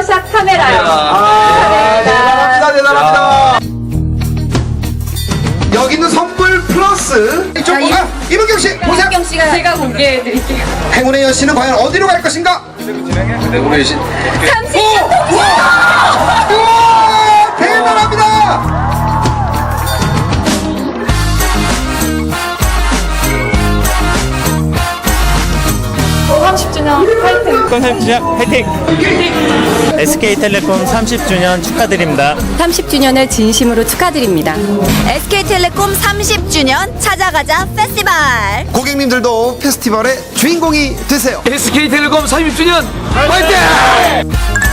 에어샷 카메라요. 아, 아 네. 대단합니다, 대단합니다. 네, 네, 여기 있는 선물 플러스 이쪽 아, 이- 아, 이문경 씨 보세요. 이경 씨가 제가 공개해 드릴게요. 행운의 여신은 과연 어디로 갈 것인가? 행운의 여신. 30초. 우와! 30주년 파이팅. 30주년 화이팅! SK텔레콤 30주년 축하드립니다. 30주년을 진심으로 축하드립니다. SK텔레콤 30주년 찾아가자 페스티벌 고객님들도 페스티벌의 주인공이 되세요. SK텔레콤 30주년 화이팅!